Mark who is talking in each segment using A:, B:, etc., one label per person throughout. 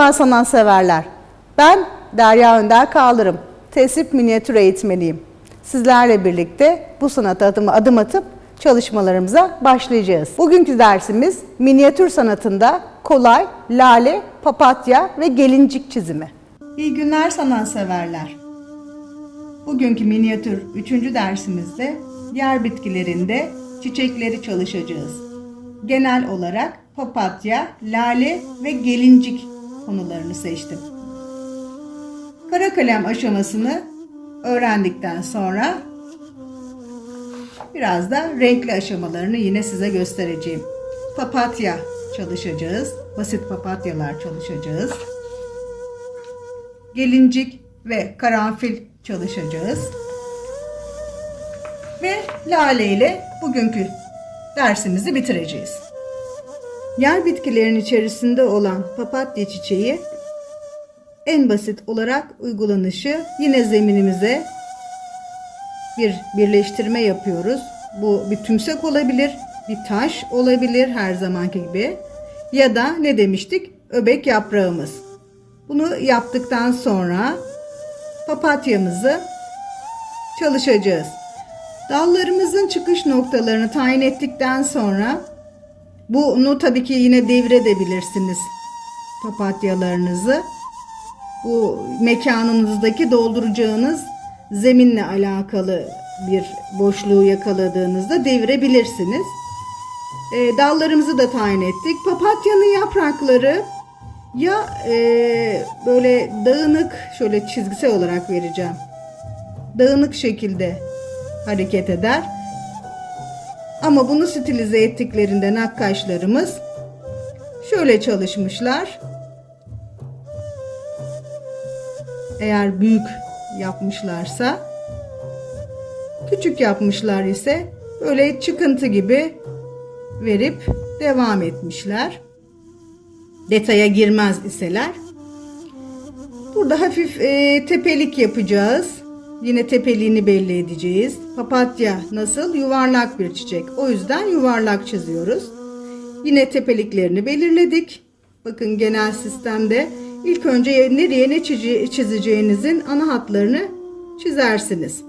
A: Merhaba sanatseverler. Ben Derya Önder Kaldırım. Tesip minyatür eğitmeniyim. Sizlerle birlikte bu sanata adım, adım atıp çalışmalarımıza başlayacağız. Bugünkü dersimiz minyatür sanatında kolay, lale, papatya ve gelincik çizimi. İyi günler sanatseverler. Bugünkü minyatür 3. dersimizde yer bitkilerinde çiçekleri çalışacağız. Genel olarak papatya, lale ve gelincik konularını seçtim. Kara kalem aşamasını öğrendikten sonra biraz da renkli aşamalarını yine size göstereceğim. Papatya çalışacağız. Basit papatyalar çalışacağız. Gelincik ve karanfil çalışacağız. Ve lale ile bugünkü dersimizi bitireceğiz. Yer bitkilerin içerisinde olan papatya çiçeği en basit olarak uygulanışı yine zeminimize bir birleştirme yapıyoruz. Bu bir tümsek olabilir, bir taş olabilir her zamanki gibi ya da ne demiştik? Öbek yaprağımız. Bunu yaptıktan sonra papatyamızı çalışacağız. Dallarımızın çıkış noktalarını tayin ettikten sonra bunu tabii ki yine devredebilirsiniz papatyalarınızı. Bu mekanınızdaki dolduracağınız zeminle alakalı bir boşluğu yakaladığınızda devirebilirsiniz. E, dallarımızı da tayin ettik. Papatyanın yaprakları ya e, böyle dağınık şöyle çizgisel olarak vereceğim. Dağınık şekilde hareket eder. Ama bunu stilize ettiklerinde nakkaşlarımız şöyle çalışmışlar. Eğer büyük yapmışlarsa küçük yapmışlar ise böyle çıkıntı gibi verip devam etmişler. Detaya girmez iseler. Burada hafif e, tepelik yapacağız. Yine tepeliğini belli edeceğiz. Papatya nasıl? Yuvarlak bir çiçek. O yüzden yuvarlak çiziyoruz. Yine tepeliklerini belirledik. Bakın genel sistemde ilk önce nereye ne çizeceğinizin ana hatlarını çizersiniz.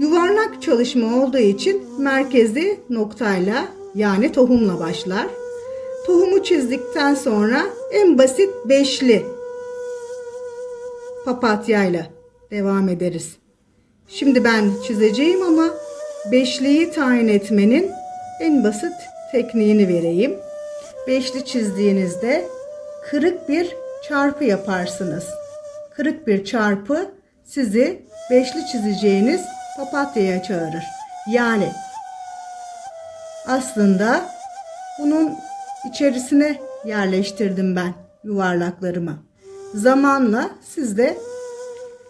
A: Yuvarlak çalışma olduğu için merkezi noktayla yani tohumla başlar. Tohumu çizdikten sonra en basit beşli papatyayla devam ederiz. Şimdi ben çizeceğim ama beşliyi tayin etmenin en basit tekniğini vereyim. Beşli çizdiğinizde kırık bir çarpı yaparsınız. Kırık bir çarpı sizi beşli çizeceğiniz papatyaya çağırır. Yani aslında bunun içerisine yerleştirdim ben yuvarlaklarımı. Zamanla siz de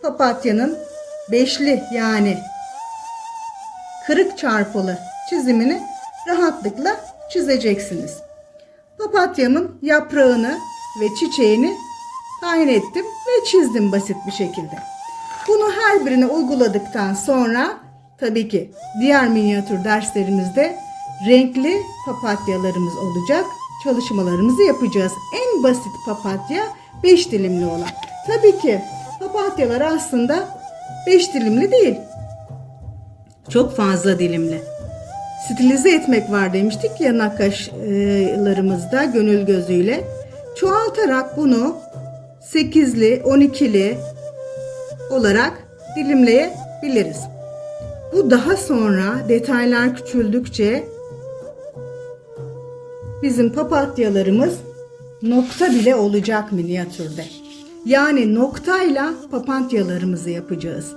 A: papatyanın beşli yani kırık çarpılı çizimini rahatlıkla çizeceksiniz. Papatyamın yaprağını ve çiçeğini tayin ettim ve çizdim basit bir şekilde. Bunu her birine uyguladıktan sonra tabii ki diğer minyatür derslerimizde renkli papatyalarımız olacak. Çalışmalarımızı yapacağız. En basit papatya 5 dilimli olan. Tabii ki papatyalar aslında 5 dilimli değil. Çok fazla dilimli. Stilize etmek var demiştik ya nakkaşlarımızda gönül gözüyle. Çoğaltarak bunu 8'li, 12'li olarak dilimleyebiliriz. Bu daha sonra detaylar küçüldükçe bizim papatyalarımız nokta bile olacak minyatürde. Yani noktayla papatyalarımızı yapacağız.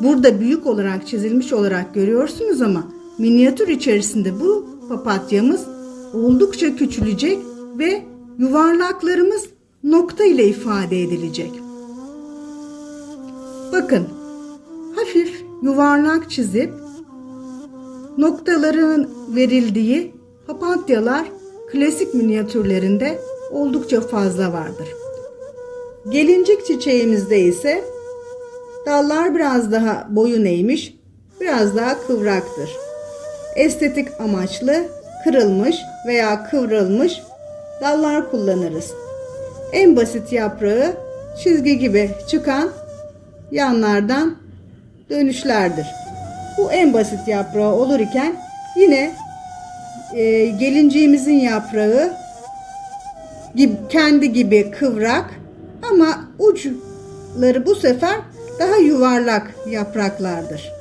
A: Burada büyük olarak çizilmiş olarak görüyorsunuz ama minyatür içerisinde bu papatyamız oldukça küçülecek ve yuvarlaklarımız nokta ile ifade edilecek. Bakın hafif yuvarlak çizip noktaların verildiği papatyalar klasik minyatürlerinde oldukça fazla vardır. Gelincik çiçeğimizde ise dallar biraz daha boyun eğmiş, biraz daha kıvraktır. Estetik amaçlı kırılmış veya kıvrılmış dallar kullanırız. en basit yaprağı çizgi gibi çıkan yanlardan dönüşlerdir. Bu en basit yaprağı olur iken yine e, gelinciğimizin yaprağı gibi, kendi gibi kıvrak ama uçları bu sefer daha yuvarlak yapraklardır.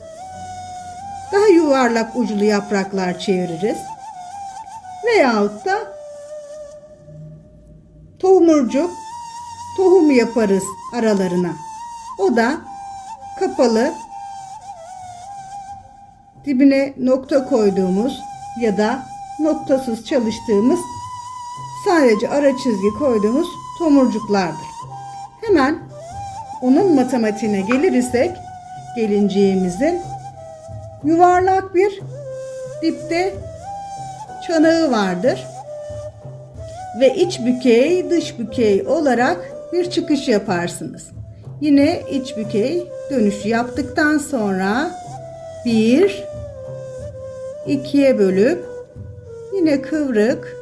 A: Daha yuvarlak uçlu yapraklar çeviririz. Veyahut da tohumurcuk tohum yaparız aralarına. O da kapalı dibine nokta koyduğumuz ya da noktasız çalıştığımız sadece ara çizgi koyduğumuz tomurcuklardır. Hemen onun matematiğine gelir isek gelinciğimizin yuvarlak bir dipte çanağı vardır. Ve iç bükey, dış bükey olarak bir çıkış yaparsınız. Yine iç bükey dönüşü yaptıktan sonra bir, ikiye bölüp yine kıvrık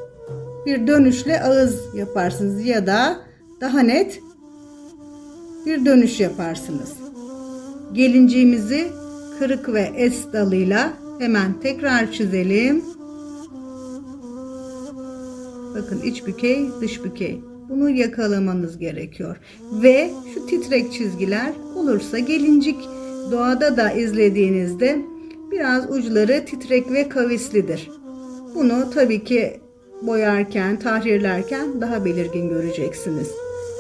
A: bir dönüşle ağız yaparsınız ya da daha net bir dönüş yaparsınız. Gelinciğimizi kırık ve es dalıyla hemen tekrar çizelim. Bakın iç bükey, dış bükey. Bunu yakalamanız gerekiyor. Ve şu titrek çizgiler olursa gelincik doğada da izlediğinizde biraz uçları titrek ve kavislidir. Bunu tabii ki boyarken, tahrirlerken daha belirgin göreceksiniz.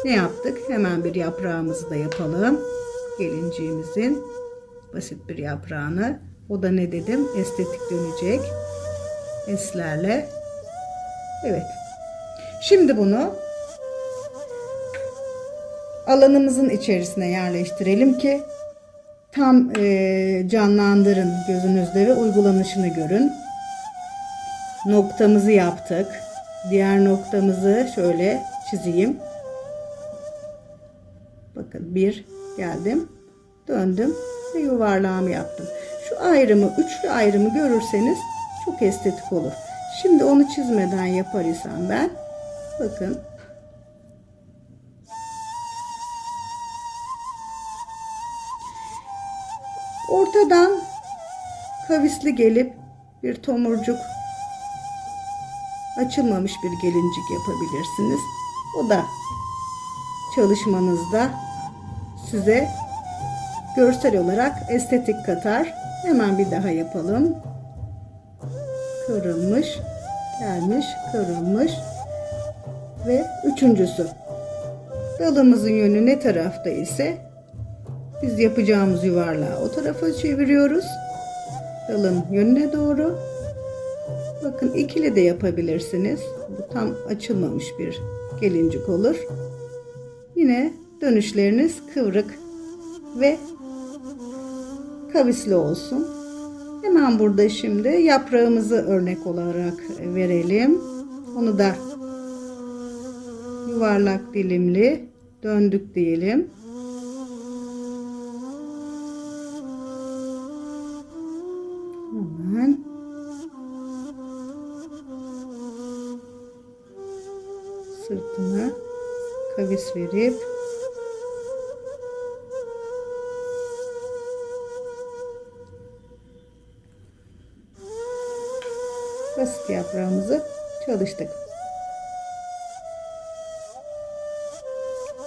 A: Ne yaptık? Hemen bir yaprağımızı da yapalım. Gelinciğimizin basit bir yaprağını. O da ne dedim? Estetik dönecek. Eslerle. Evet. Şimdi bunu alanımızın içerisine yerleştirelim ki tam e, canlandırın gözünüzde ve uygulanışını görün. Noktamızı yaptık. Diğer noktamızı şöyle çizeyim. Bakın bir geldim, döndüm ve yuvarlağımı yaptım. Şu ayrımı, üçlü ayrımı görürseniz çok estetik olur. Şimdi onu çizmeden yapar isem ben. Bakın. Ortadan kavisli gelip bir tomurcuk açılmamış bir gelincik yapabilirsiniz. O da çalışmanızda size görsel olarak estetik katar. Hemen bir daha yapalım. Kırılmış, gelmiş, kırılmış ve üçüncüsü. Dalımızın yönü ne tarafta ise biz yapacağımız yuvarlağı o tarafa çeviriyoruz. Dalın yönüne doğru. Bakın ikili de yapabilirsiniz. Bu tam açılmamış bir gelincik olur. Yine dönüşleriniz kıvrık ve kavisli olsun. Hemen burada şimdi yaprağımızı örnek olarak verelim. Onu da yuvarlak dilimli döndük diyelim. Sırtına kavis verip basit yaprağımızı çalıştık.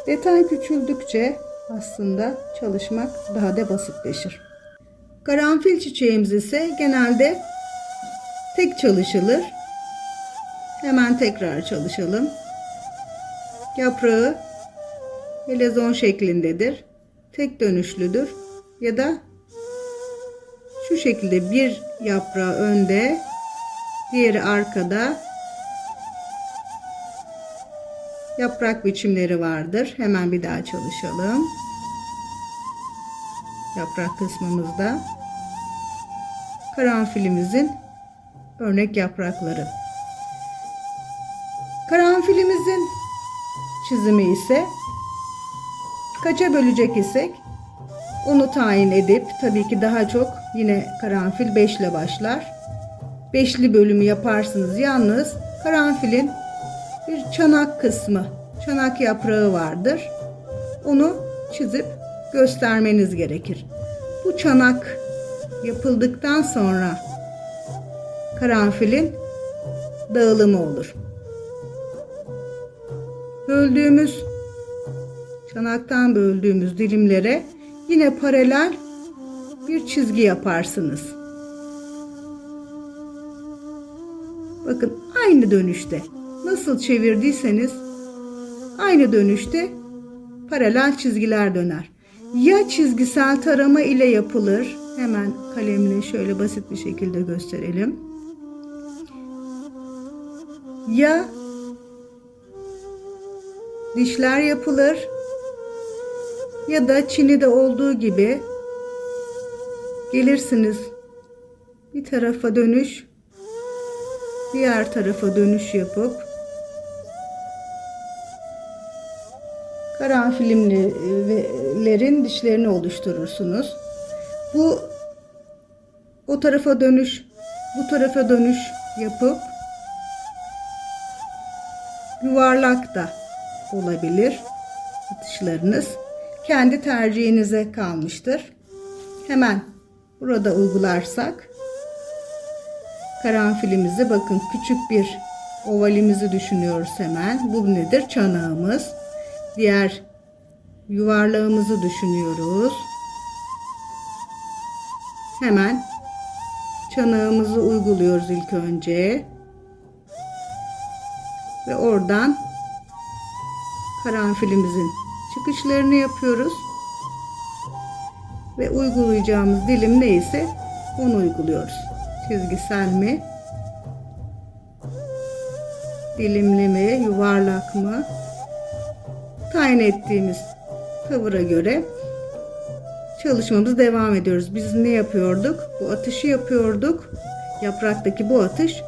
A: Detay küçüldükçe aslında çalışmak daha da basitleşir. Karanfil çiçeğimiz ise genelde tek çalışılır. Hemen tekrar çalışalım. Yaprağı helezon şeklindedir. Tek dönüşlüdür. Ya da şu şekilde bir yaprağı önde, diğeri arkada yaprak biçimleri vardır. Hemen bir daha çalışalım. Yaprak kısmımızda karanfilimizin örnek yaprakları. Karanfilimizin çizimi ise kaça bölecek isek onu tayin edip tabii ki daha çok yine karanfil 5 ile başlar. Beşli bölümü yaparsınız. Yalnız karanfilin bir çanak kısmı çanak yaprağı vardır. Onu çizip göstermeniz gerekir. Bu çanak yapıldıktan sonra karanfilin dağılımı olur. Böldüğümüz çanaktan böldüğümüz dilimlere yine paralel bir çizgi yaparsınız. Bakın aynı dönüşte nasıl çevirdiyseniz aynı dönüşte paralel çizgiler döner. Ya çizgisel tarama ile yapılır. Hemen kalemle şöyle basit bir şekilde gösterelim. Ya dişler yapılır ya da Çin'de olduğu gibi gelirsiniz bir tarafa dönüş diğer tarafa dönüş yapıp karanfilimlerin dişlerini oluşturursunuz. Bu o tarafa dönüş, bu tarafa dönüş yapıp yuvarlak da olabilir atışlarınız. Kendi tercihinize kalmıştır. Hemen burada uygularsak karanfilimizi bakın küçük bir ovalimizi düşünüyoruz hemen. Bu nedir? Çanağımız. Diğer yuvarlağımızı düşünüyoruz. Hemen çanağımızı uyguluyoruz ilk önce. Ve oradan karanfilimizin çıkışlarını yapıyoruz. Ve uygulayacağımız dilim neyse onu uyguluyoruz. Çizgisel mi? Dilimli mi? Yuvarlak mı? Tayin ettiğimiz tavıra göre çalışmamız devam ediyoruz. Biz ne yapıyorduk? Bu atışı yapıyorduk. Yapraktaki bu atış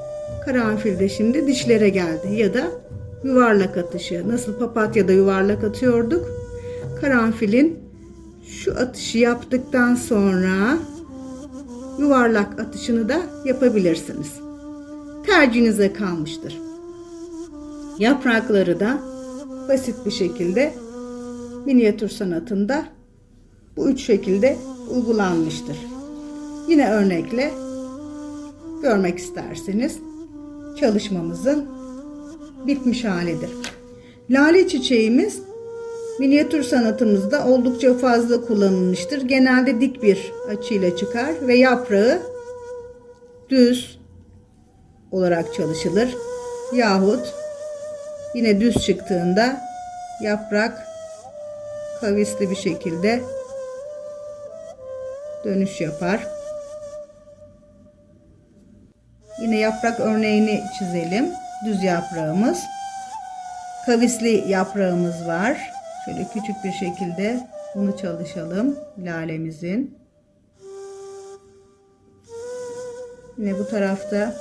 A: karanfilde şimdi dişlere geldi ya da yuvarlak atışı. Nasıl papatyada yuvarlak atıyorduk? Karanfilin şu atışı yaptıktan sonra yuvarlak atışını da yapabilirsiniz. Tercihinize kalmıştır. Yaprakları da basit bir şekilde minyatür sanatında bu üç şekilde uygulanmıştır. Yine örnekle görmek isterseniz çalışmamızın bitmiş halidir. Lale çiçeğimiz minyatür sanatımızda oldukça fazla kullanılmıştır. Genelde dik bir açıyla çıkar ve yaprağı düz olarak çalışılır. Yahut yine düz çıktığında yaprak kavisli bir şekilde dönüş yapar. Yine yaprak örneğini çizelim. Düz yaprağımız. Kavisli yaprağımız var. Şöyle küçük bir şekilde bunu çalışalım lalemizin. Yine bu tarafta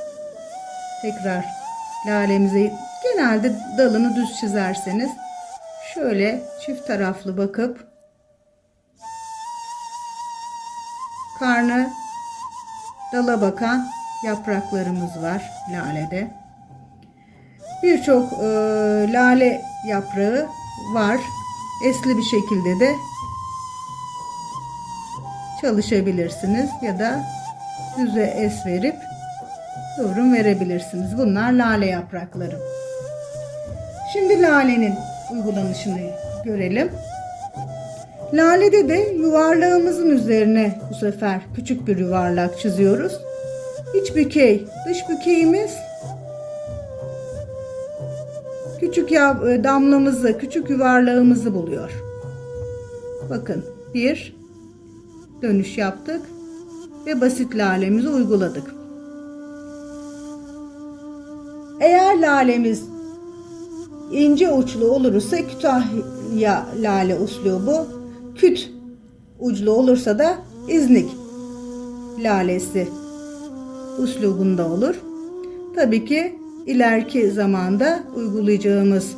A: tekrar lalemizi genelde dalını düz çizerseniz şöyle çift taraflı bakıp karnı dala bakan yapraklarımız var lalede. Birçok e, lale yaprağı var. Esli bir şekilde de çalışabilirsiniz ya da düze es verip yorum verebilirsiniz. Bunlar lale yaprakları. Şimdi lalenin uygulanışını görelim. Lalede de yuvarlağımızın üzerine bu sefer küçük bir yuvarlak çiziyoruz. İç bükey, dış bükeyimiz küçük e, damlamızı, küçük yuvarlağımızı buluyor. Bakın bir dönüş yaptık ve basit lalemizi uyguladık. Eğer lalemiz ince uçlu olursa Kütahya lale uslubu, küt uçlu olursa da İznik lalesi uslubunda olur. Tabii ki ileriki zamanda uygulayacağımız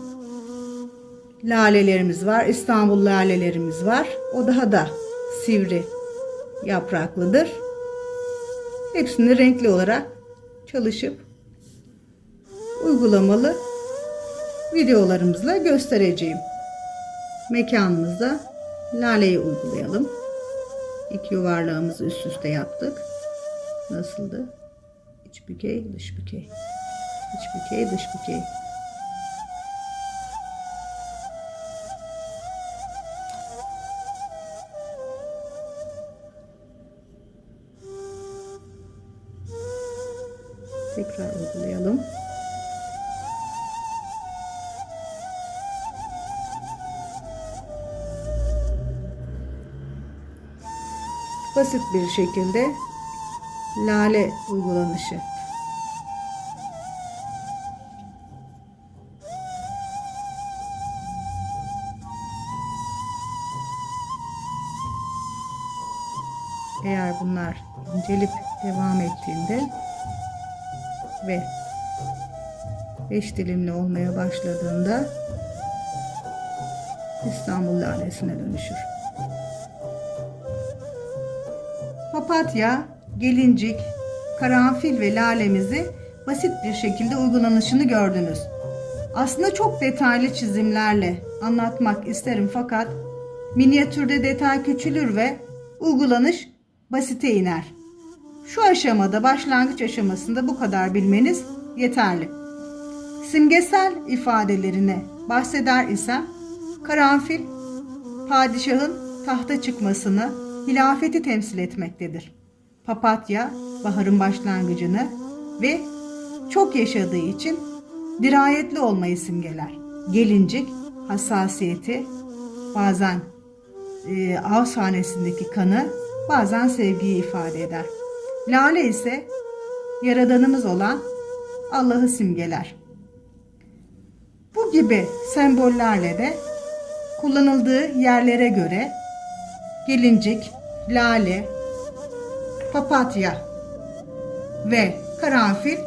A: lalelerimiz var. İstanbul lalelerimiz var. O daha da sivri yapraklıdır. Hepsini renkli olarak çalışıp uygulamalı videolarımızla göstereceğim. Mekanımızda laleyi uygulayalım. İki yuvarlağımızı üst üste yaptık. Nasıldı? İç bükey, dış bükey. İç bükey, dış bükey. Tekrar uygulayalım. Basit bir şekilde lale uygulanışı. Eğer bunlar incelip devam ettiğinde ve beş dilimli olmaya başladığında İstanbul lalesine dönüşür. Papatya, gelincik, karanfil ve lalemizi basit bir şekilde uygulanışını gördünüz. Aslında çok detaylı çizimlerle anlatmak isterim fakat minyatürde detay küçülür ve uygulanış basite iner. Şu aşamada başlangıç aşamasında bu kadar bilmeniz yeterli. Simgesel ifadelerine bahseder isem karanfil padişahın tahta çıkmasını, hilafeti temsil etmektedir. Papatya baharın başlangıcını ve çok yaşadığı için dirayetli olmayı simgeler. Gelincik hassasiyeti, bazen e, av sahnesindeki kanı, bazen sevgiyi ifade eder. Lale ise yaradanımız olan Allah'ı simgeler. Bu gibi sembollerle de kullanıldığı yerlere göre gelincik, lale, papatya ve karanfil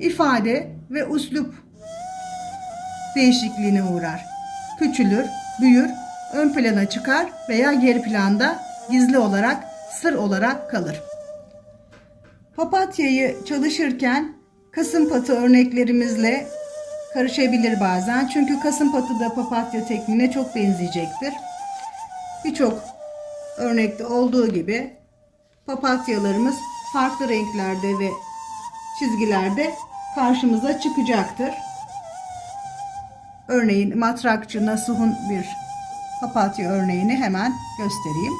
A: ifade ve uslup değişikliğine uğrar. Küçülür, büyür, ön plana çıkar veya geri planda gizli olarak, sır olarak kalır. Papatyayı çalışırken kasımpatı örneklerimizle karışabilir bazen. Çünkü kasımpatı da papatya tekniğine çok benzeyecektir. Birçok örnekte olduğu gibi papatyalarımız farklı renklerde ve çizgilerde karşımıza çıkacaktır. Örneğin matrakçı Nasuh'un bir papatya örneğini hemen göstereyim.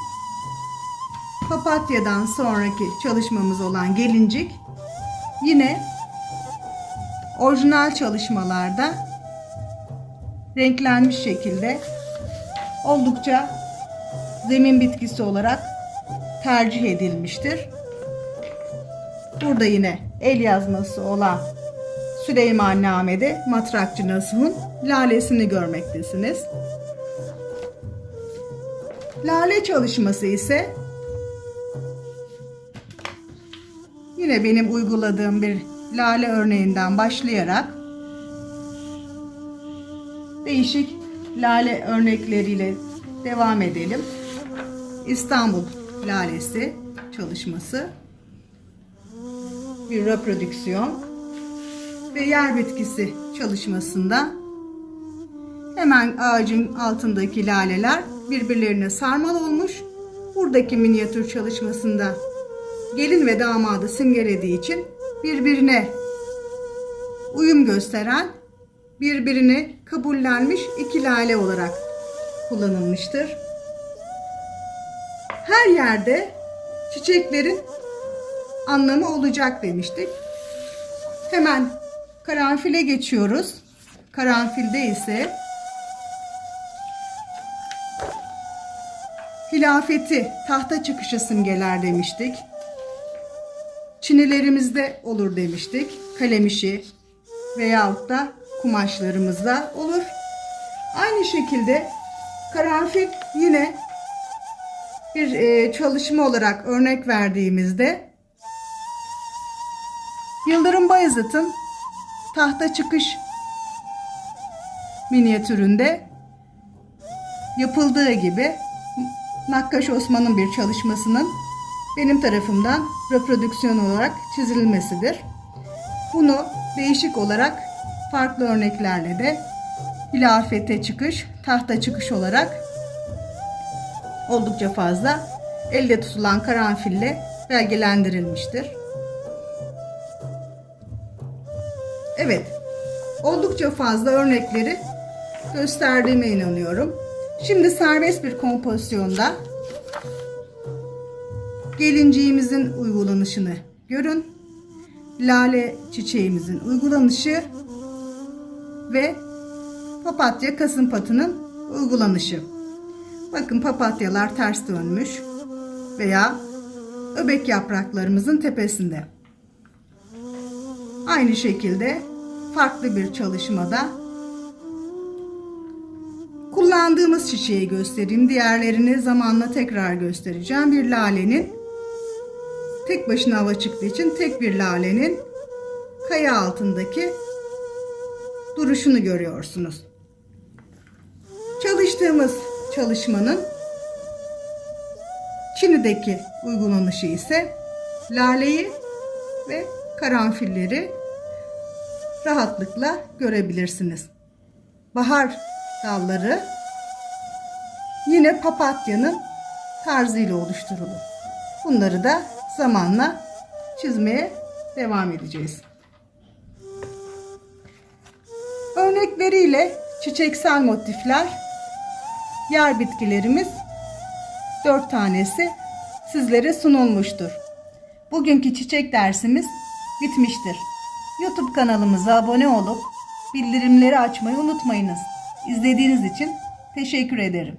A: Papatyadan sonraki çalışmamız olan gelincik yine orijinal çalışmalarda renklenmiş şekilde oldukça zemin bitkisi olarak tercih edilmiştir. Burada yine el yazması olan Süleymanname'de Matrakçı Nasuh'un lalesini görmektesiniz. Lale çalışması ise yine benim uyguladığım bir lale örneğinden başlayarak değişik lale örnekleriyle devam edelim. İstanbul lalesi çalışması bir reprodüksiyon ve yer bitkisi çalışmasında hemen ağacın altındaki laleler birbirlerine sarmal olmuş. Buradaki minyatür çalışmasında gelin ve damadı simgelediği için birbirine uyum gösteren, birbirini kabullenmiş iki lale olarak kullanılmıştır. Her yerde çiçeklerin anlamı olacak demiştik. Hemen karanfile geçiyoruz. Karanfilde ise hilafeti, tahta çıkışı simgeler demiştik. Çinilerimizde olur demiştik. Kalem işi veyahut da kumaşlarımızda olur. Aynı şekilde karanfil yine bir e, çalışma olarak örnek verdiğimizde Yıldırım Bayezid'in tahta çıkış minyatüründe yapıldığı gibi Nakkaş Osman'ın bir çalışmasının benim tarafımdan reprodüksiyon olarak çizilmesidir. Bunu değişik olarak farklı örneklerle de hilafete çıkış, tahta çıkış olarak oldukça fazla elde tutulan karanfille belgelendirilmiştir. Evet, oldukça fazla örnekleri gösterdiğime inanıyorum. Şimdi serbest bir kompozisyonda gelinciğimizin uygulanışını görün. Lale çiçeğimizin uygulanışı ve papatya kasımpatının uygulanışı. Bakın papatyalar ters dönmüş veya öbek yapraklarımızın tepesinde. Aynı şekilde farklı bir çalışmada kullandığımız çiçeği göstereyim. Diğerlerini zamanla tekrar göstereceğim. Bir lalenin tek başına hava çıktığı için tek bir lalenin kaya altındaki duruşunu görüyorsunuz. Çalıştığımız çalışmanın Çin'deki uygulanışı ise laleyi ve karanfilleri rahatlıkla görebilirsiniz. Bahar dalları yine papatyanın tarzıyla oluşturulur. Bunları da zamanla çizmeye devam edeceğiz. Örnekleriyle çiçeksel motifler, yer bitkilerimiz dört tanesi sizlere sunulmuştur. Bugünkü çiçek dersimiz bitmiştir. YouTube kanalımıza abone olup bildirimleri açmayı unutmayınız. İzlediğiniz için teşekkür ederim.